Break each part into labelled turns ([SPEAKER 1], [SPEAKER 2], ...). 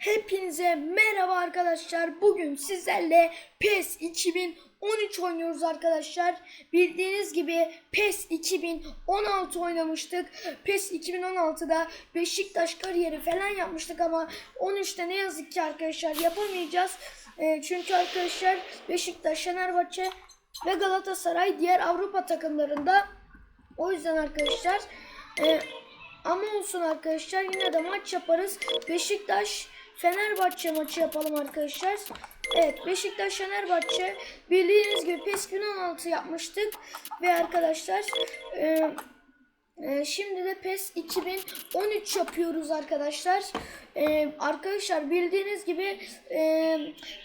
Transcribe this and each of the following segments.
[SPEAKER 1] Hepinize merhaba arkadaşlar. Bugün sizlerle PES 2013 oynuyoruz arkadaşlar. Bildiğiniz gibi PES 2016 oynamıştık. PES 2016'da Beşiktaş kariyeri falan yapmıştık ama 13'te ne yazık ki arkadaşlar yapamayacağız. Ee, çünkü arkadaşlar Beşiktaş, Fenerbahçe ve Galatasaray diğer Avrupa takımlarında. O yüzden arkadaşlar e, ama olsun arkadaşlar yine de maç yaparız. Beşiktaş Fenerbahçe maçı yapalım arkadaşlar. Evet Beşiktaş Fenerbahçe bildiğiniz gibi PES 2016 yapmıştık ve arkadaşlar e, e, şimdi de PES 2013 yapıyoruz arkadaşlar. E, arkadaşlar bildiğiniz gibi e,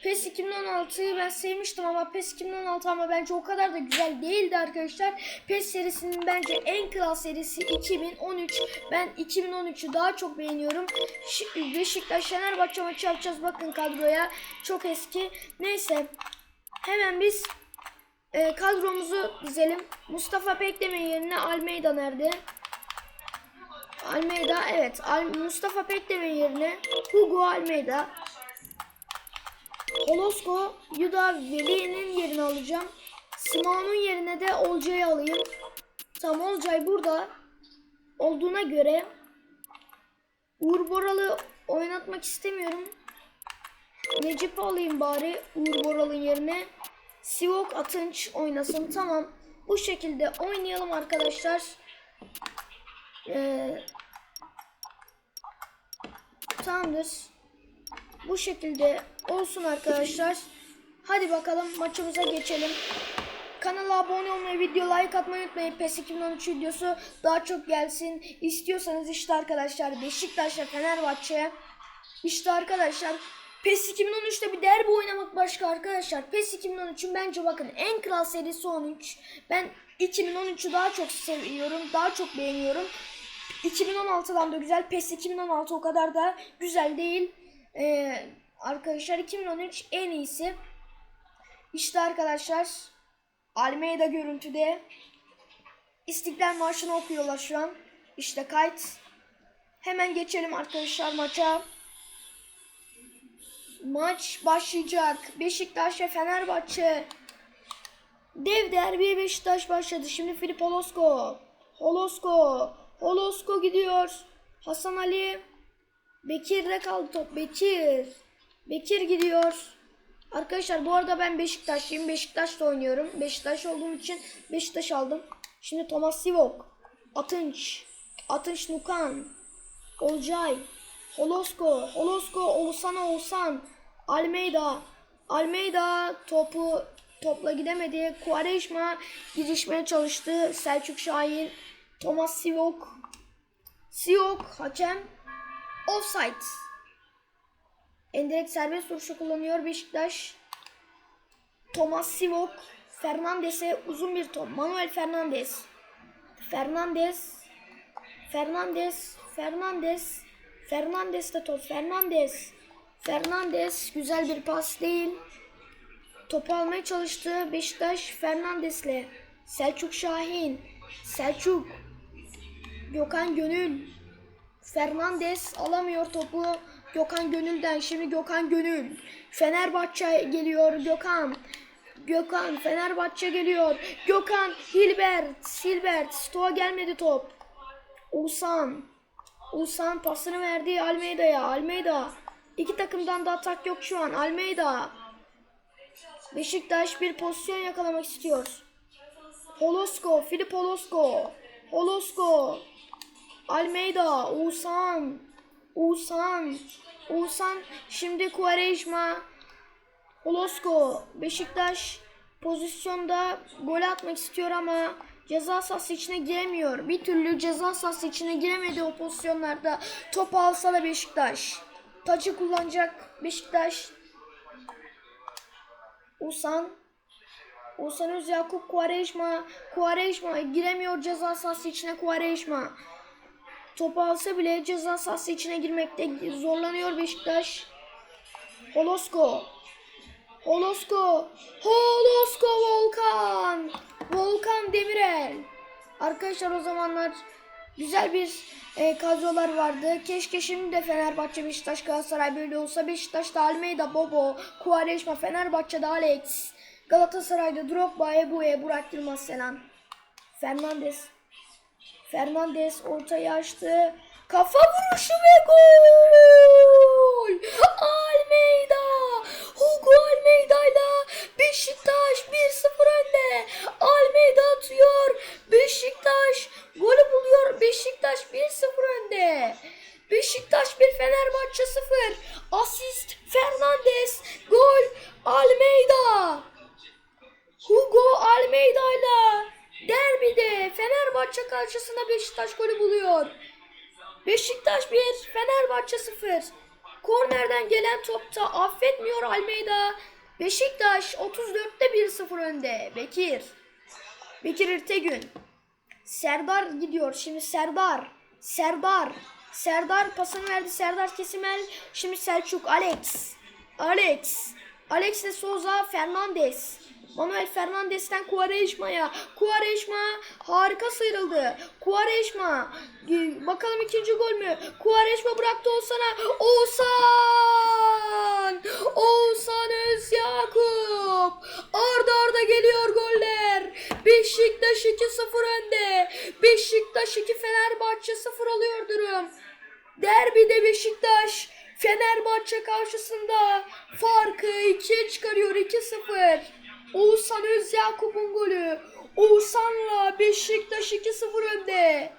[SPEAKER 1] PES 2016'yı ben sevmiştim ama PES 2016 ama bence o kadar da güzel değildi arkadaşlar. PES serisinin bence en kral serisi 2013. Ben 2013'ü daha çok beğeniyorum. Şi- Beşiktaş Fenerbahçe maçı yapacağız bakın kadroya. Çok eski. Neyse hemen biz e, kadromuzu dizelim. Mustafa Pekdemir yerine Almeida nerede? Almeida evet. Al Mustafa Pekdemir yerine Hugo Almeida. Holosko Yuda Veli'nin yerini alacağım. Simon'un yerine de Olcay'ı alayım. Tam Olcay burada olduğuna göre Uğur Boral'ı oynatmak istemiyorum. Necip'i alayım bari Uğur Boral'ın yerine. Sivok Atınç oynasın. Tamam. Bu şekilde oynayalım arkadaşlar. Ee, tamamdır. Bu şekilde olsun arkadaşlar. Hadi bakalım maçımıza geçelim. Kanala abone olmayı, video like atmayı unutmayın. PES 2013 videosu daha çok gelsin. İstiyorsanız işte arkadaşlar Beşiktaş ve Fenerbahçe. İşte arkadaşlar PES 2013'te bir derbi oynamak başka arkadaşlar. PES 2013'ün bence bakın en kral serisi 13. Ben 2013'ü daha çok seviyorum. Daha çok beğeniyorum. 2016'dan da güzel. PES 2016 o kadar da güzel değil. Ee, arkadaşlar 2013 en iyisi. İşte arkadaşlar Almeida görüntüde. İstiklal Marşı'nı okuyorlar şu an. İşte kayıt. Hemen geçelim arkadaşlar maça. Maç başlayacak. Beşiktaş ve Fenerbahçe. Dev derbiye Beşiktaş başladı. Şimdi Filip Holosko. Holosko. Holosko gidiyor. Hasan Ali. Bekir'de kaldı top. Bekir. Bekir gidiyor. Arkadaşlar bu arada ben Beşiktaşlıyım. Beşiktaş'ta oynuyorum. Beşiktaş olduğum için Beşiktaş aldım. Şimdi Thomas Sivok. Atınç. Atınç Nukan. Olcay. Holosko. Holosko. Oğuzhan Oğuzhan. Almeida. Almeida topu topla gidemedi. Quaresma girişmeye çalıştı. Selçuk Şahin. Thomas Sivok. Sivok hakem. Offside. Endirekt serbest vuruşu kullanıyor Beşiktaş. Thomas Sivok. Fernandes'e uzun bir top. Manuel Fernandes. Fernandes. Fernandes. Fernandes. Fernandes de top. Fernandes. Fernandes. Güzel bir pas değil. Topu almaya çalıştı Beşiktaş Fernandes'le. Selçuk Şahin. Selçuk. Gökhan Gönül. Fernandes alamıyor topu. Gökhan Gönül'den. Şimdi Gökhan Gönül. Fenerbahçe geliyor Gökhan. Gökhan Fenerbahçe geliyor. Gökhan Hilbert. Hilbert. Stoğa gelmedi top. Oğuzhan. Oğuzhan pasını verdi Almeida'ya. Almeida. İki takımdan da atak yok şu an. Almeida. Beşiktaş bir pozisyon yakalamak istiyor. Holosko, Filip Holosko. Holosko. Almeida, Oğuzhan. Oğuzhan. Oğuzhan şimdi Quaresma. Holosko. Beşiktaş pozisyonda gol atmak istiyor ama ceza sahası içine giremiyor. Bir türlü ceza sahası içine giremedi o pozisyonlarda. Top alsa da Beşiktaş. Taçı kullanacak Beşiktaş. Usan. Usan Öz Yakup Quaresma. Quaresma giremiyor ceza sahası içine Quaresma. Topu alsa bile ceza sahası içine girmekte zorlanıyor Beşiktaş. Holosko. Holosko. Holosko Volkan. Volkan Demirel. Arkadaşlar o zamanlar Güzel bir e, kadrolar vardı. Keşke şimdi de Fenerbahçe, Beşiktaş, Galatasaray böyle olsa. Beşiktaş'ta Almeida, Bobo, Quaresma, Fenerbahçe'de Alex, Galatasaray'da Drogba, Ebu'ye, Burak Yılmaz, Senan, Fernandes. Fernandes ortaya açtı. Kafa vuruşu ve gol! Almeida! Hugo Almeida ile Beşiktaş 1-0 önde. Almeida atıyor. Beşiktaş golü buluyor. Beşiktaş 1-0 önde. Beşiktaş 1 Fenerbahçe 0. Asist Fernandes. Gol Almeida. Hugo Almeida ile derbide Fenerbahçe karşısında Beşiktaş golü buluyor. Beşiktaş 1, Fenerbahçe 0. Kornerden gelen topta affetmiyor Almeida. Beşiktaş 34'te 1-0 önde. Bekir. Bekir İrtegün. Serdar gidiyor. Şimdi Serdar. Serdar. Serdar pasını verdi. Serdar Kesimel. Şimdi Selçuk. Alex. Alex. Alex de Souza. Fernandes. Manuel Fernandes'ten Quaresma'ya. Quaresma harika sıyrıldı. Quaresma. Ee, Bakalım ikinci gol mü? Quaresma bıraktı Oğuzhan'a. Oğuzhan! Oğuzhan Özyakup. Arda arda geliyor goller. Beşiktaş 2-0 önde. Beşiktaş 2 Fenerbahçe 0 oluyor durum. Derbide Beşiktaş Fenerbahçe karşısında farkı 2'ye çıkarıyor 2-0. Oğuzhan Özyakup'un golü. Oğuzhan'la Beşiktaş 2-0 önde.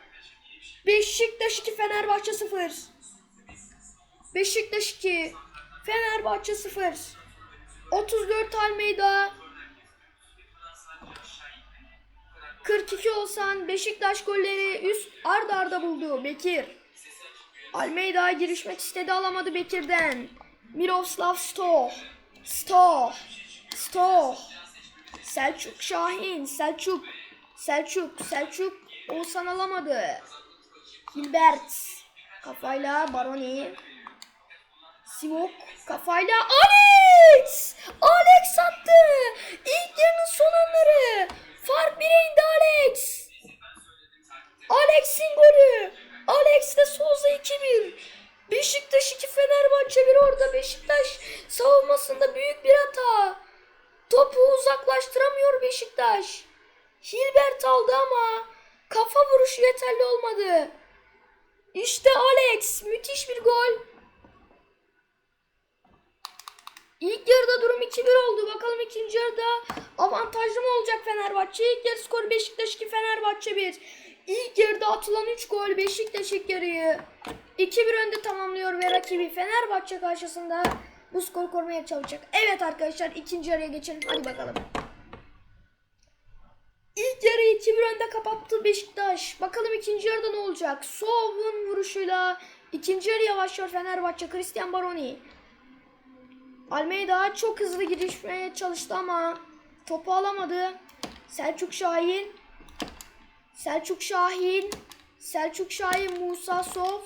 [SPEAKER 1] Beşiktaş 2 Fenerbahçe 0. Beşiktaş 2 Fenerbahçe 0. 34 Almeida 42 olsan Beşiktaş golleri üst arda arda buldu Bekir. Almeida girişmek istedi alamadı Bekir'den. Miroslav Stoh. Stoh. Stoh. Selçuk Şahin. Selçuk. Selçuk. Selçuk. Oğuzhan alamadı. Hilbert. Kafayla Baroni. Sivok. Kafayla Alex. Alex attı. İlk yarının son anları. Fark 1'e indi Alex. Alex'in golü. Alex de Souza 2-1. Beşiktaş 2 Fenerbahçe 1 orada Beşiktaş savunmasında büyük bir hata. Topu uzaklaştıramıyor Beşiktaş. Hilbert aldı ama kafa vuruşu yeterli olmadı. İşte Alex müthiş bir gol. İlk yarıda durum 2-1 oldu. Bakalım ikinci yarıda avantajlı mı olacak Fenerbahçe? İlk yarı skoru Beşiktaş 2 Fenerbahçe 1. İlk yarıda atılan 3 gol Beşiktaş ilk yarıyı 2-1 önde tamamlıyor ve rakibi Fenerbahçe karşısında bu skoru korumaya çalışacak. Evet arkadaşlar ikinci yarıya geçelim. Hadi bakalım. İlk yarıyı 2-1 önde kapattı Beşiktaş. Bakalım ikinci yarıda ne olacak? Sov'un vuruşuyla ikinci yarıya başlıyor Fenerbahçe. Christian Baroni. Almeida çok hızlı girişmeye çalıştı ama topu alamadı. Selçuk Şahin. Selçuk Şahin. Selçuk Şahin Musa Sov.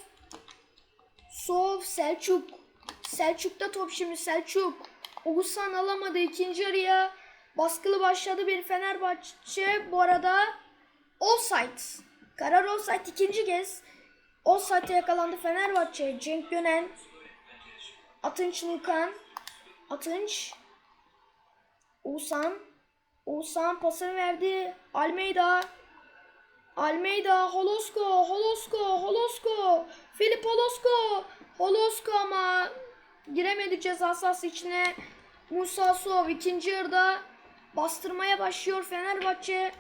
[SPEAKER 1] Sov Selçuk. Selçuk'ta top şimdi Selçuk. Oğuzhan alamadı ikinci yarıya. Baskılı başladı bir Fenerbahçe. Bu arada offside. Karar offside ikinci kez. Offside'e yakalandı Fenerbahçe. Cenk Gönen. Atınç Nukan. Atınç. Oğuzhan. Oğuzhan pasını verdi. Almeida. Almeida, Holosko, Holosko, Holosko, Filip Holosko, Holosko ama giremedi ceza sahası içine. Musa Sov ikinci yarıda bastırmaya başlıyor Fenerbahçe.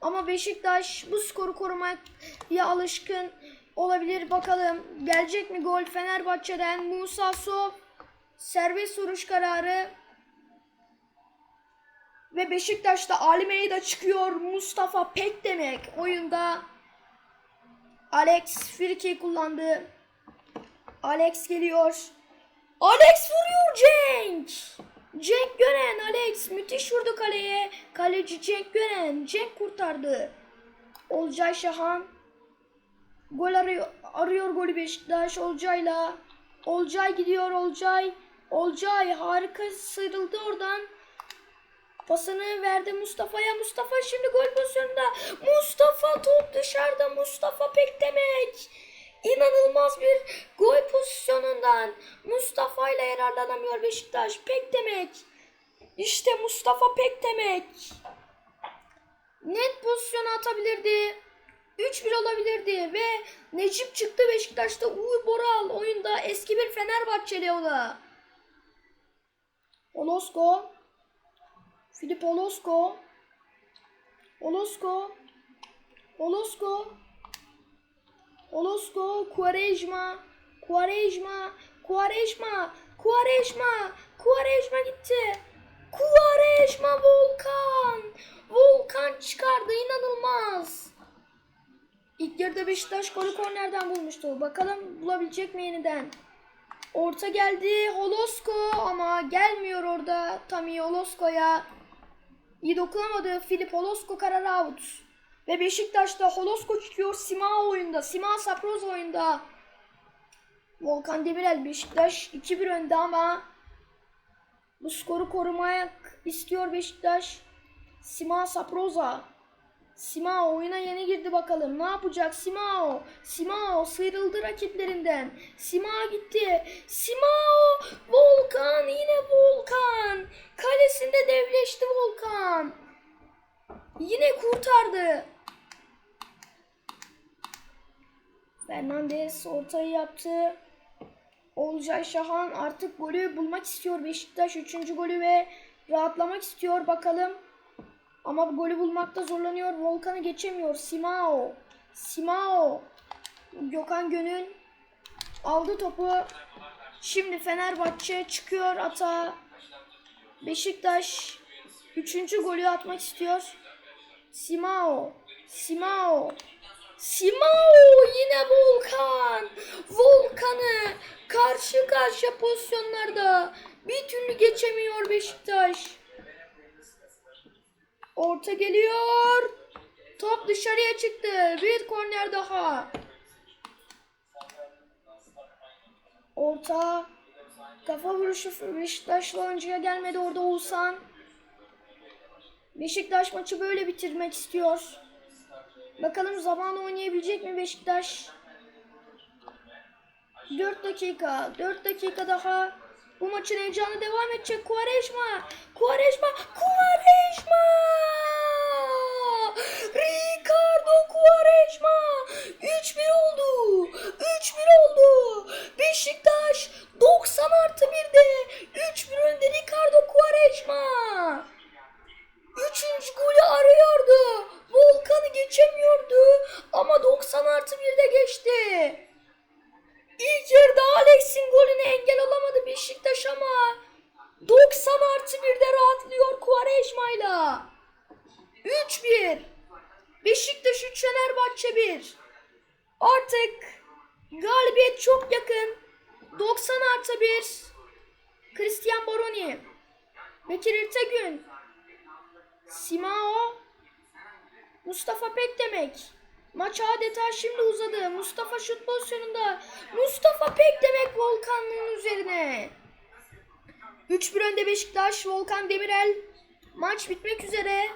[SPEAKER 1] Ama Beşiktaş bu skoru korumaya alışkın olabilir. Bakalım gelecek mi gol Fenerbahçe'den? Musa Sov serbest vuruş kararı. Ve Beşiktaş'ta Almeida çıkıyor. Mustafa Pek demek oyunda. Alex Firki kullandı. Alex geliyor. Alex vuruyor Cenk. Cenk Gönen Alex müthiş vurdu kaleye. Kaleci Cenk Gönen. Cenk kurtardı. Olcay Şahan. Gol arıyor, arıyor golü Beşiktaş Olcay'la. Olcay gidiyor Olcay. Olcay harika sıyrıldı oradan. Pasını verdi Mustafa'ya. Mustafa şimdi gol pozisyonunda. Mustafa top dışarıda. Mustafa Pekdemek. İnanılmaz bir gol pozisyonundan Mustafa ile yararlanamıyor Beşiktaş. Pekdemek. İşte Mustafa Pekdemek. Net pozisyonu atabilirdi. 3-1 olabilirdi ve Necip çıktı Beşiktaş'ta. Uğur Boral oyunda eski bir Fenerbahçeli o da. Olosko. Filip Olosko. Olosko. Olosko. Olosko. Quaresma. Quaresma. Quaresma. Quaresma. Quaresma gitti. Quaresma Volkan. Volkan çıkardı inanılmaz. İlk yarıda Beşiktaş golü kornerden bulmuştu. Bakalım bulabilecek mi yeniden? Orta geldi Holosko ama gelmiyor orada Tami Holosko'ya. İyi dokunamadı Filip Holosko karar out. Ve Beşiktaş'ta Holosko çıkıyor Sima oyunda. Sima Saproz oyunda. Volkan Demirel Beşiktaş 2-1 önde ama bu skoru korumak istiyor Beşiktaş. Sima Saproza. Simao oyuna yeni girdi bakalım. Ne yapacak Simao? Simao sıyrıldı rakiplerinden. Simao gitti. Simao! Volkan yine Volkan. Kalesinde devleşti Volkan. Yine kurtardı. Fernandes ortayı yaptı. Olcay Şahan artık golü bulmak istiyor. Beşiktaş 3. golü ve rahatlamak istiyor bakalım. Ama golü bulmakta zorlanıyor. Volkan'ı geçemiyor. Simao. Simao. Gökhan Gönül aldı topu. Şimdi Fenerbahçe çıkıyor ata. Beşiktaş 3. golü atmak istiyor. Simao. Simao. Simao yine Volkan. Volkan'ı karşı karşıya pozisyonlarda bir türlü geçemiyor Beşiktaş. Orta geliyor. Top dışarıya çıktı. Bir korner daha. Orta. Kafa vuruşu Beşiktaşlı oyuncuya gelmedi orada Oğuzhan. Beşiktaş maçı böyle bitirmek istiyor. Bakalım zaman oynayabilecek mi Beşiktaş? 4 dakika. 4 dakika daha. Bu maçın heyecanı devam edecek. Quaresma. Quaresma. Quaresma. Ricardo Quaresma. 3-1 oldu. 3-1 oldu. Beşiktaş 90 artı 1'de 3-1 önde Ricardo Quaresma. Üçüncü golü arıyordu. Volkan'ı geçemiyordu. Ama 90 artı 1'de geçti. İlk yarıda Alex'in golüne engel olamadı Beşiktaş ama 90 artı 1'de rahatlıyor Quaresma'yla. 3-1. Beşiktaş 3 Fenerbahçe 1. Artık galibiyet çok yakın. 90 artı 1. Christian Baroni. Bekir İrtegün. Simao. Mustafa Pekdemek. Maç adeta şimdi uzadı. Mustafa şut pozisyonunda. Mustafa Pekdemek Volkan'ın üzerine. 3-1 önde Beşiktaş. Volkan Demirel. Maç bitmek üzere.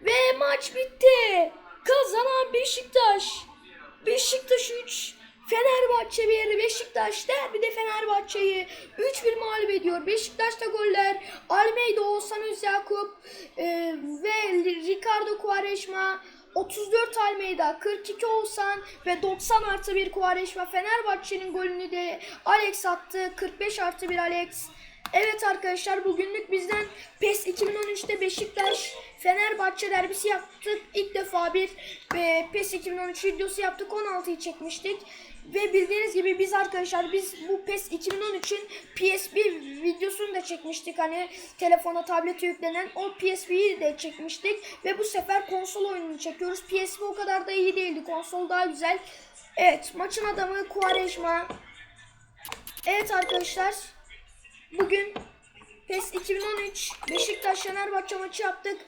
[SPEAKER 1] Ve maç bitti. Kazanan Beşiktaş. Beşiktaş 3. Fenerbahçe 1. Beşiktaş derbide Fenerbahçe'yi 3-1 mağlup ediyor. Beşiktaş'ta goller Almeida, Oğuzhan Özyakup e, ve Ricardo Quaresma 34 Almeida, 42 Oğuzhan ve 90 artı 1 Quaresma. Fenerbahçe'nin golünü de Alex attı. 45 artı 1 Alex. Evet arkadaşlar bugünlük bizden PES 2013'te Beşiktaş Fenerbahçe derbisi yaptık. İlk defa bir e, PES 2013 videosu yaptık. 16'yı çekmiştik. Ve bildiğiniz gibi biz arkadaşlar biz bu PES 2013'ün PSP videosunu da çekmiştik. Hani telefona tablete yüklenen o PSP'yi de çekmiştik. Ve bu sefer konsol oyununu çekiyoruz. PSP o kadar da iyi değildi. Konsol daha güzel. Evet maçın adamı Quaresma. Evet arkadaşlar. Bugün PES 2013 Beşiktaş Fenerbahçe maçı yaptık.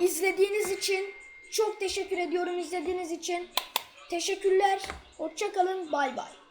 [SPEAKER 1] İzlediğiniz için çok teşekkür ediyorum izlediğiniz için. Teşekkürler. Hoşça kalın. Bay bay.